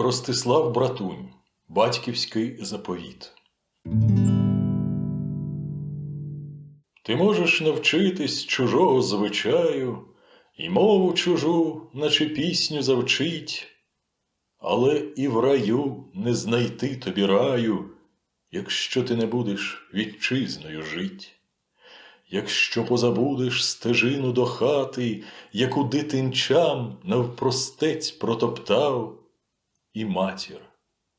Ростислав Братунь, Батьківський заповіт. Ти можеш навчитись чужого звичаю, і мову чужу, наче пісню завчить, але і в раю не знайти тобі раю, якщо ти не будеш вітчизною жить. Якщо позабудеш стежину до хати, яку дитинчам навпростець протоптав, і матір,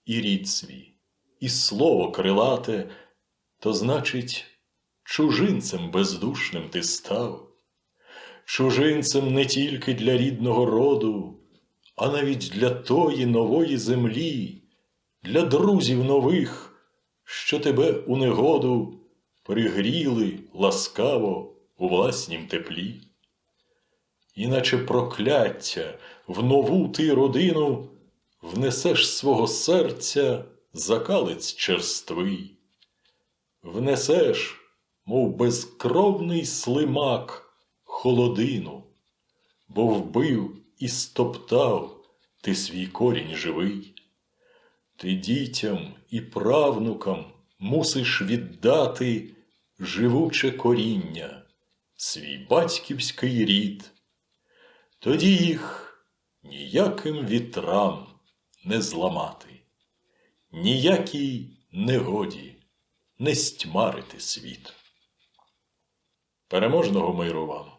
і рід свій, і слово крилате, то значить, чужинцем бездушним ти став, чужинцем не тільки для рідного роду, а навіть для тої нової землі, для друзів нових, що тебе у негоду пригріли ласкаво у власнім теплі. Іначе прокляття в нову ти родину внесеш свого серця закалець черствий, внесеш, мов безкровний слимак, холодину, бо вбив і стоптав ти свій корінь живий. Ти дітям і правнукам мусиш віддати живуче коріння, свій батьківський рід. Тоді їх ніяким вітрам не зламати, ніякій негоді не стьмарити світ. Переможного миру вам!